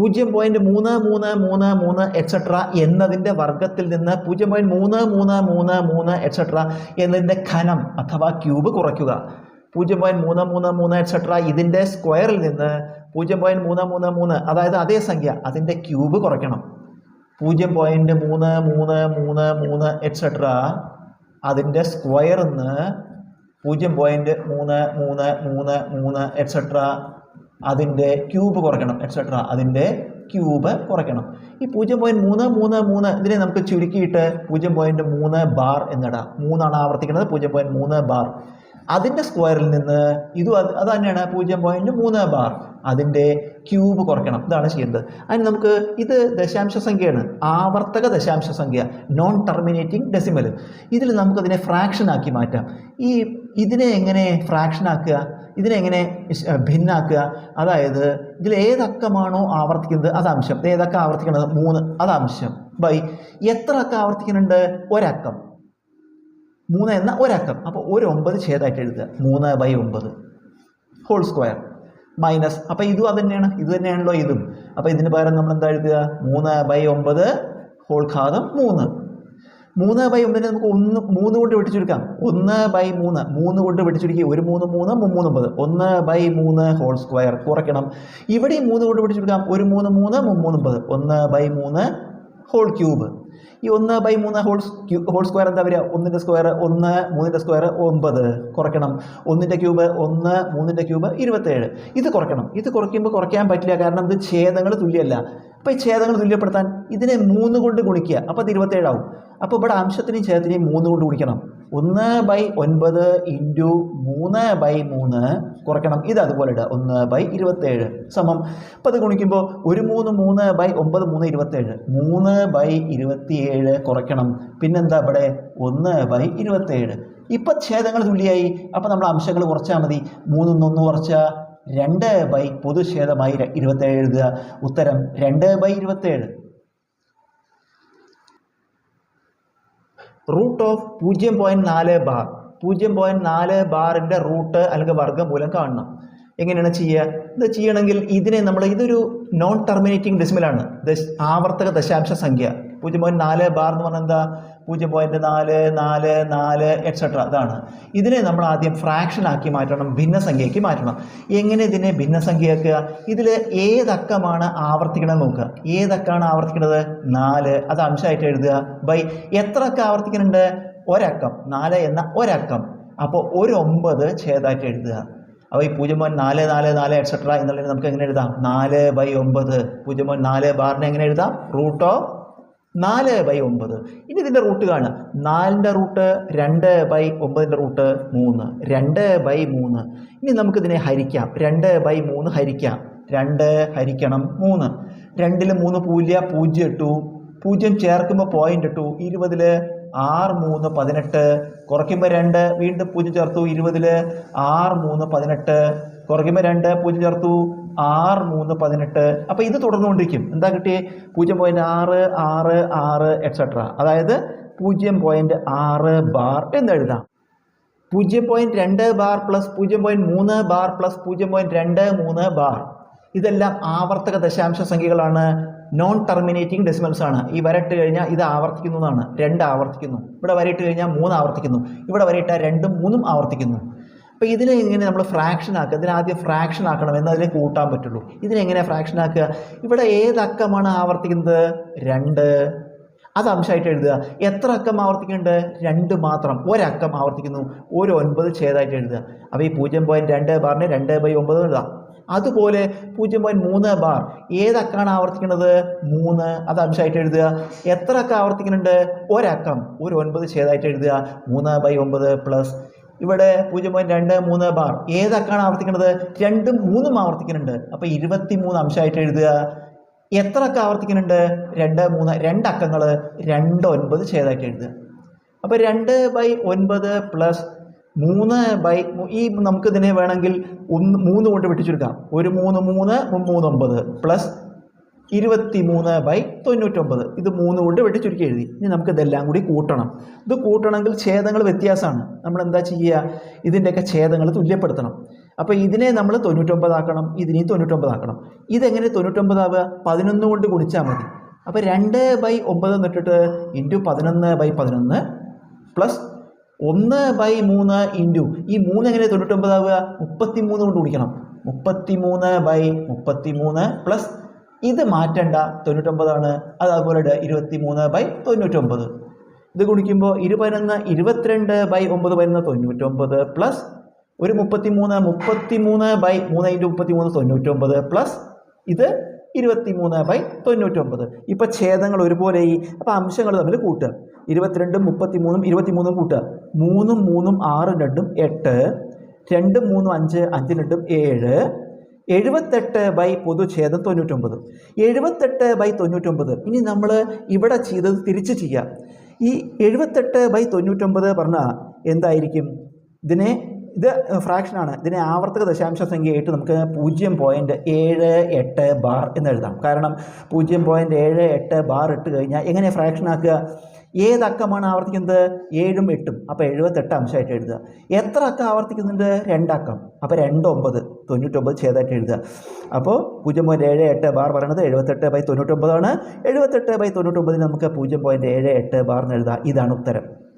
പൂജ്യം പോയിന്റ് മൂന്ന് മൂന്ന് മൂന്ന് മൂന്ന് എക്സെട്ര എന്നതിന്റെ വർഗത്തിൽ നിന്ന് പൂജ്യം പോയിന്റ് മൂന്ന് മൂന്ന് മൂന്ന് മൂന്ന് എക്സെട്ര എന്നതിന്റെ ഘനം അഥവാ ക്യൂബ് കുറയ്ക്കുക പൂജ്യം പോയിന്റ് മൂന്ന് മൂന്ന് മൂന്ന് എക്സെട്ര ഇതിന്റെ സ്ക്വയറിൽ നിന്ന് പൂജ്യം പോയിന്റ് മൂന്ന് മൂന്ന് മൂന്ന് അതായത് അതേ സംഖ്യ അതിന്റെ ക്യൂബ് കുറയ്ക്കണം പൂജ്യം പോയിന്റ് മൂന്ന് മൂന്ന് മൂന്ന് മൂന്ന് എക്സെട്ര അതിന്റെ സ്ക്വയറിൽ നിന്ന് പൂജ്യം പോയിന്റ് മൂന്ന് മൂന്ന് മൂന്ന് മൂന്ന് എക്സെട്ര അതിന്റെ ക്യൂബ് കുറയ്ക്കണം എക്സെട്ര അതിന്റെ ക്യൂബ് കുറയ്ക്കണം. ഈ പൂജ്യം പോയിന്റ് മൂന്ന് മൂന്ന് മൂന്ന് ഇതിനെ നമുക്ക് ചുരുക്കിയിട്ട് പൂജ്യം പോയിന്റ് മൂന്ന് ബാർ എന്നിടാം. മൂന്നാണ് ആവർത്തിക്കുന്നത് പൂജ്യം പോയിന്റ് മൂന്ന് ബാർ അതിന്റെ സ്ക്വയറിൽ നിന്ന് ഇതും അത് അത് തന്നെയാണ് പൂജ്യം പോയിന്റ് മൂന്ന് ബാർ അതിന്റെ ക്യൂബ് കുറയ്ക്കണം. ഇതാണ് ചെയ്യേണ്ടത്. അതിന് നമുക്ക് ഇത് ദശാംശ സംഖ്യയാണ്. ആവർത്തക ദശാംശ സംഖ്യ നോൺ ടെർമിനേറ്റിംഗ് ഡെസിമൽ ഇതിൽ നമുക്കതിനെ ഫ്രാക്ഷൻ ആക്കി മാറ്റാം. ഈ ഇതിനെ എങ്ങനെ ഫ്രാക്ഷൻ ആക്കുക ഇതിനെ എങ്ങനെ ഇഷ്- ഏഹ് ഭിന്നാക്കുക? അതായത് ഇതിൽ ഏതക്കമാണോ ആവർത്തിക്കുന്നത്? അത് അംശം. ഏതൊക്കെ ആവർത്തിക്കുന്നത് മൂന്ന്. അത് അംശം. ബൈ. എത്ര അക്കം ആവർത്തിക്കുന്നുണ്ട്? ഒരക്കം. മൂന്ന് എന്ന ഒരക്കം. അപ്പോൾ ഒരു ഒമ്പത് ഛേദമായിട്ട് എഴുതുക. മൂന്ന് ബൈ ഒമ്പത്. Whole square. മൈനസ്. അപ്പോൾ ഇതും അത് തന്നെയാണ് ഇത് തന്നെയാണല്ലോ ഇതും. അപ്പോൾ ഇതിന് പകരം നമ്മൾ എന്താ എഴുതുക? മൂന്ന് ബൈ ഒമ്പത് ഹോൾ ഘാതം മൂന്ന്. മൂന്ന് ബൈ ഒന്നിനെ നമുക്ക് ഒന്ന് മൂന്ന് കൊണ്ട് വെട്ടിച്ചുരുക്കാം. ഒന്ന് ബൈ മൂന്ന്. മൂന്ന് കൊണ്ട് വെട്ടിച്ചുരുക്കി. ഒരു മൂന്ന് മൂന്ന് മൂന്ന് ഒമ്പത്. ഒന്ന് ബൈ മൂന്ന് ഹോൾ സ്ക്വയർ കുറയ്ക്കണം. ഇവിടെയും മൂന്ന് കൊണ്ട് വെട്ടിച്ചുരുക്കാം. ഒരു മൂന്ന് മൂന്ന് മൂന്ന് ഒമ്പത്. ഒന്ന് ബൈ മൂന്ന് ഹോൾ ക്യൂബ് ഈ ഒന്ന് ബൈ മൂന്ന് ഹോൾ ഹോൾ സ്ക്വയർ എന്താ വരിക? ഒന്നിന്റെ സ്ക്വയർ ഒന്ന് മൂന്നിന്റെ സ്ക്വയർ ഒമ്പത്. കുറയ്ക്കണം. ഒന്നിന്റെ ക്യൂബ് ഒന്ന് മൂന്നിന്റെ ക്യൂബ് ഇരുപത്തേഴ്. ഇത് കുറയ്ക്കണം. ഇത് കുറയ്ക്കുമ്പോൾ കുറയ്ക്കാൻ പറ്റില്ല. കാരണം ഇത് ഛേദങ്ങൾ തുല്യമല്ല. അപ്പോൾ ഈ ഛേദങ്ങൾ തുല്യപ്പെടുത്താൻ ഇതിനെ മൂന്ന് കൊണ്ട് ഗുണിക്കുക. അപ്പോൾ അത് ഇരുപത്തേഴാവും. അപ്പോൾ ഇവിടെ അംശത്തിനെയും ഛേദത്തിനെയും മൂന്ന് കൊണ്ട് ഗുണിക്കണം. ഒന്ന് ബൈ ഒൻപത് ഇന്റു മൂന്ന് ബൈ മൂന്ന് കുറയ്ക്കണം. ഇത് അതുപോലെ ഇടുക. ഒന്ന് ബൈ ഇരുപത്തേഴ് സമം. അപ്പോൾ അത് ഗുണിക്കുമ്പോൾ ഒരു മൂന്ന് മൂന്ന് ബൈ ഒമ്പത് മൂന്ന് ഇരുപത്തേഴ്. മൂന്ന് ബൈ ഇരുപത്തിയേഴ് കുറയ്ക്കണം. പിന്നെന്താ ഇവിടെ? ഒന്ന് ബൈ ഇരുപത്തേഴ്. ഇപ്പം ഛേദങ്ങൾ തുല്യമായി അപ്പോൾ നമ്മൾ അംശങ്ങൾ കുറച്ചാൽ മതി. മൂന്നൊന്നൊന്ന് കുറച്ചാൽ രണ്ട് ബൈ പൊതുഛേദമായി ഇരുപത്തേഴ് എഴുതുക. ഉത്തരം രണ്ട് ബൈ ഇരുപത്തേഴ്. റൂട്ട് ഓഫ് പൂജ്യം പോയിന്റ് നാല് ബാർ. പൂജ്യം പോയിന്റ് നാല് ബാറിന്റെ റൂട്ട് അല്ലെങ്കിൽ വർഗമൂലം കാണണം. എങ്ങനെയാണ് ചെയ്യുക? ഇത് ചെയ്യണമെങ്കിൽ ഇതിനെ നമ്മൾ ഇതൊരു നോൺ ടെർമിനേറ്റിംഗ് ഡെസിമലാണ് ദശ ആവർത്തക ദശാംശ സംഖ്യ. പൂജ്യം പോയിന്റ് നാല് ബാർ എന്ന് പറഞ്ഞാൽ എന്താ? പൂജ്യം പോയിന്റ് നാല് നാല് നാല് എക്സെട്ര അതാണ് ഇതിനെ നമ്മൾ ആദ്യം ഫ്രാക്ഷൻ ആക്കി മാറ്റണം ഭിന്നസംഖ്യയ്ക്ക് മാറ്റണം. എങ്ങനെ ഇതിനെ ഭിന്നസംഖ്യയാക്കുക? ഇതിൽ ഏതക്കമാണ് ആവർത്തിക്കണം നോക്കുക. ഏതക്കമാണ് ആവർത്തിക്കുന്നത് നാല്. അത് അംശമായിട്ട് എഴുതുക. ബൈ എത്ര അക്കം ആവർത്തിക്കുന്നുണ്ട്? ഒരക്കം. നാല് എന്ന ഒരക്കം. അപ്പോൾ ഒരു ഒമ്പത് ഛേദമായിട്ട് എഴുതുക. അപ്പോൾ ഈ പൂജ്യം പോയിന്റ് നാല് നാല് നാല് എക്സെട്ര എന്നുള്ളത് നമുക്ക് എങ്ങനെ എഴുതാം? നാല് ബൈ ഒമ്പത്. പൂജ്യം പോയിന്റ് നാല് ബാറിനെ എങ്ങനെ എഴുതാം? റൂട്ട് ഓഫ് നാല് ബൈ ഒമ്പത്. ഇനി ഇതിന്റെ റൂട്ട് കാണുക. നാലിന്റെ റൂട്ട് രണ്ട് ബൈ ഒമ്പതിന്റെ റൂട്ട് മൂന്ന്. രണ്ട് ബൈ മൂന്ന്. ഇനി നമുക്കിതിനെ ഹരിക്കാം. രണ്ട് ബൈ മൂന്ന് ഹരിക്കാം. രണ്ട് ഹരിക്കണം മൂന്ന്. രണ്ടിൽ മൂന്ന് പൂജ്യ പൂജ്യം ഇട്ടു. പൂജ്യം ചേർക്കുമ്പോൾ പോയിന്റ് ഇട്ടു. ഇരുപതിൽ ആറ് മൂന്ന് പതിനെട്ട് കുറയ്ക്കുമ്പോൾ രണ്ട് വീണ്ടും പൂജ്യം ചേർത്തു ഇരുപതിൽ ആറ് മൂന്ന് പതിനെട്ട് കുറയ്ക്കുമ്പോൾ രണ്ട് പൂജ്യം ചേർത്തു ആറ് മൂന്ന് പതിനെട്ട്. അപ്പോൾ ഇത് തുടർന്നുകൊണ്ടിരിക്കും. എന്താ കിട്ടി പൂജ്യം പോയിന്റ് ആറ് ആറ് ആറ് എക്സെട്ര അതായത് പൂജ്യം പോയിന്റ് ആറ് ബാർ എന്നെഴുതാം പൂജ്യം പോയിന്റ് രണ്ട് ബാർ പ്ലസ് പൂജ്യം പോയിന്റ് മൂന്ന് ബാർ പ്ലസ് പൂജ്യം പോയിന്റ് രണ്ട് മൂന്ന് ബാർ. ഇതെല്ലാം ആവർത്തക ദശാംശ സംഖ്യകളാണ്. നോൺ ടെർമിനേറ്റിംഗ് ഡെസിമൽസ് ആണ്. ഈ വരട്ട് കഴിഞ്ഞാൽ ഇത് ആവർത്തിക്കുന്നതാണ് രണ്ട് ആവർത്തിക്കുന്നു. ഇവിടെ വരയിട്ട് കഴിഞ്ഞാൽ മൂന്ന് ആവർത്തിക്കുന്നു. ഇവിടെ വരയിട്ടാൽ രണ്ടും മൂന്നും ആവർത്തിക്കുന്നു. അപ്പോൾ ഇതിനെ ഇങ്ങനെ നമ്മൾ ഫ്രാക്ഷൻ ആക്കുക? ഇതിനാദ്യം ഫ്രാക്ഷൻ ആക്കണം എന്നതിനെ കൂട്ടാൻ പറ്റുള്ളൂ. ഇതിനെങ്ങനെ ഫ്രാക്ഷൻ ആക്കുക? ഇവിടെ ഏതക്കമാണ് ആവർത്തിക്കുന്നത്? രണ്ട്. അത് അംശമായിട്ട് എഴുതുക. എത്ര അക്കം ആവർത്തിക്കുന്നുണ്ട്? രണ്ട് മാത്രം. ഒരക്കം ആവർത്തിക്കുന്നു. ഒരു ഒൻപത് ഛേദമായിട്ട് എഴുതുക. അപ്പോൾ ഈ പൂജ്യം പോയിന്റ് രണ്ട് ബാറിന് രണ്ട് ബൈ ഒമ്പത് എഴുതാം. അതുപോലെ പൂജ്യം പോയിന്റ് മൂന്ന് ബാർ. ഏതക്കാണ് ആവർത്തിക്കുന്നത്? മൂന്ന്. അത് അംശമായിട്ട് എഴുതുക. എത്ര അക്കം ആവർത്തിക്കുന്നുണ്ട്? ഒരക്കം. ഒരു ഒൻപത് ഛേദമായിട്ട് എഴുതുക. മൂന്ന് ബൈ ഒമ്പത് പ്ലസ് ഇവിടെ പൂജ്യം പോയിന്റ് രണ്ട് മൂന്ന് ബാർ. ഏതക്കാണ് ആവർത്തിക്കുന്നത്? രണ്ടും മൂന്നും ആവർത്തിക്കുന്നുണ്ട്. അപ്പോൾ ഇരുപത്തി മൂന്ന് അംശമായിട്ട് എഴുതുക. എത്ര അക്കം ആവർത്തിക്കുന്നുണ്ട്? രണ്ട് മൂന്ന് രണ്ട് അക്കങ്ങൾ രണ്ട് ഒൻപത് ഛേദമായിട്ട് എഴുതുക. അപ്പോൾ രണ്ട് ബൈ ഒൻപത് പ്ലസ് മൂന്ന് ബൈ ഈ നമുക്ക് ഇതിനെ വേണമെങ്കിൽ ഒന്ന് മൂന്ന് കൊണ്ട് വെട്ടിച്ചുരുക്കാം. ഒരു മൂന്ന് മൂന്ന് മൂന്ന് ഒമ്പത് പ്ലസ് ഇരുപത്തി മൂന്ന് ബൈ തൊണ്ണൂറ്റൊമ്പത്. ഇത് മൂന്ന് കൊണ്ട് വെട്ടിച്ചുരുക്കി എഴുതി. ഇനി നമുക്ക് ഇതെല്ലാം കൂടി കൂട്ടണം. ഇത് കൂട്ടണമെങ്കിൽ ഛേദങ്ങൾ വ്യത്യാസമാണ്. നമ്മൾ എന്താ ചെയ്യുക? ഇതിന്റെയൊക്കെ ഛേദങ്ങൾ തുല്യപ്പെടുത്തണം. അപ്പോൾ ഇതിനെ നമ്മൾ തൊണ്ണൂറ്റൊമ്പതാക്കണം ഇതിനെയും തൊണ്ണൂറ്റൊമ്പതാക്കണം. ഇതെങ്ങനെ തൊണ്ണൂറ്റൊമ്പതാവുക? പതിനൊന്ന് കൊണ്ട് ഗുണിച്ചാൽ മതി. അപ്പോൾ രണ്ട് ബൈ ഒമ്പത് എന്നിട്ടിട്ട് ഇന്റു പതിനൊന്ന് ബൈ പതിനൊന്ന് പ്ലസ് ഒന്ന് ബൈ മൂന്ന് ഇന്റു ഈ മൂന്ന് എങ്ങനെ തൊണ്ണൂറ്റൊമ്പതാവുക? മുപ്പത്തി മൂന്ന് കൊണ്ട് കുടിക്കണം മുപ്പത്തി മൂന്ന് ബൈ മുപ്പത്തി മൂന്ന് പ്ലസ് ഇത് മാറ്റണ്ട. തൊണ്ണൂറ്റൊമ്പതാണ്. അത് അതുപോലെ ഇരുപത്തി മൂന്ന് ബൈ തൊണ്ണൂറ്റൊമ്പത്. ഇത് കുടിക്കുമ്പോൾ ഇരുപതിനൊന്ന് ഇരുപത്തിരണ്ട് ബൈ ഒമ്പത് വരുന്ന തൊണ്ണൂറ്റൊമ്പത് പ്ലസ് ഒരു മുപ്പത്തി മൂന്ന് മുപ്പത്തി മൂന്ന് ബൈ മൂന്ന് ഇന്റു മുപ്പത്തി മൂന്ന് തൊണ്ണൂറ്റൊമ്പത് പ്ലസ് ഇത് ഇരുപത്തി മൂന്ന് ബൈ തൊണ്ണൂറ്റൊമ്പത്. ഇപ്പം ഛേദങ്ങൾ ഒരുപോലെ ഈ അപ്പോൾ അംശങ്ങൾ തമ്മിൽ കൂട്ടുക. ഇരുപത്തിരണ്ടും മുപ്പത്തി മൂന്നും ഇരുപത്തി മൂന്നും കൂട്ടുക. മൂന്നും മൂന്നും ആറും രണ്ടും എട്ട്. രണ്ടും മൂന്നും അഞ്ച് അഞ്ചും രണ്ടും ഏഴ്. എഴുപത്തെട്ട് ബൈ പൊതുഛേദം തൊണ്ണൂറ്റൊമ്പത്. എഴുപത്തെട്ട് ബൈ തൊണ്ണൂറ്റൊമ്പത്. ഇനി നമ്മൾ ഇവിടെ ചെയ്തത് തിരിച്ച് ചെയ്യാം. ഈ എഴുപത്തെട്ട് ബൈ തൊണ്ണൂറ്റൊമ്പത് പറഞ്ഞാൽ എന്തായിരിക്കും? ഇതിനെ ഇത് ഫ്രാക്ഷനാണ് ഇതിനെ ആവർത്തക ദശാംശ സംഖ്യയായിട്ട് നമുക്ക് പൂജ്യം പോയിന്റ് ഏഴ് എട്ട് ബാർ എന്ന് എഴുതാം. കാരണം പൂജ്യം പോയിന്റ് ഏഴ് എട്ട് ബാർ ഇട്ട് കഴിഞ്ഞാൽ എങ്ങനെ ഫ്രാക്ഷൻ ആക്കുക? ഏത് അക്കമാണ് ആവർത്തിക്കുന്നത്? ഏഴും എട്ടും. അപ്പോൾ എഴുപത്തെട്ട് അംശമായിട്ട് എഴുതുക. എത്ര അക്കം ആവർത്തിക്കുന്നുണ്ട്? രണ്ടക്കം അപ്പോൾ രണ്ട് ഒമ്പത്. തൊണ്ണൂറ്റൊമ്പത് ചെയ്തായിട്ട് എഴുതുക. അപ്പോൾ പൂജ്യം പോയിന്റ് ഏഴ് എട്ട് ബാർ പറയണത് എഴുപത്തെട്ട് ബൈ തൊണ്ണൂറ്റൊമ്പതാണ്. എഴുപത്തെട്ട് ബൈ തൊണ്ണൂറ്റൊമ്പതിന് നമുക്ക് പൂജ്യം പോയിന്റ് ഏഴ് എട്ട് ബാർ എന്ന് എഴുതാം. ഇതാണ് ഉത്തരം.